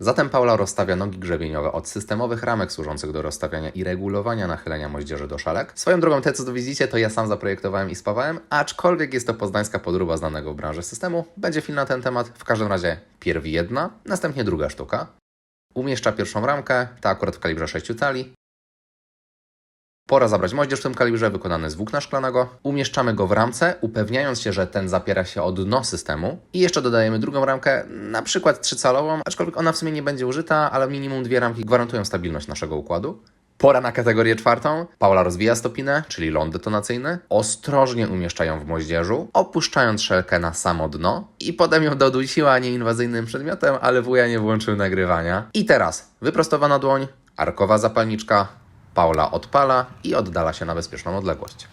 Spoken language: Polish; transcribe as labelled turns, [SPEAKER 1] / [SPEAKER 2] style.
[SPEAKER 1] Zatem Paula rozstawia nogi grzebieniowe od systemowych ramek służących do rozstawiania i regulowania nachylenia moździerzy do szalek. Swoją drogą te, co widzicie, to ja sam zaprojektowałem i spawałem, aczkolwiek jest to poznańska podróba znanego w branży systemu. Będzie film na ten temat. W każdym razie pierw jedna, następnie druga sztuka. Umieszcza pierwszą ramkę, ta akurat w kalibrze 6 cali. Pora zabrać moździerz w tym kalibrze wykonany z włókna szklanego. Umieszczamy go w ramce, upewniając się, że ten zapiera się o dno systemu. I jeszcze dodajemy drugą ramkę, na przykład trzycalową, aczkolwiek ona w sumie nie będzie użyta, ale minimum dwie ramki gwarantują stabilność naszego układu. Pora na kategorię czwartą. Paula rozwija stopinę, czyli ląd detonacyjny. Ostrożnie umieszcza ją w moździerzu, opuszczając szelkę na samo dno. I potem ją dodusiła nieinwazyjnym przedmiotem, ale wuja nie włączył nagrywania. I teraz wyprostowana dłoń, arkowa zapalniczka, Paula odpala i oddala się na bezpieczną odległość.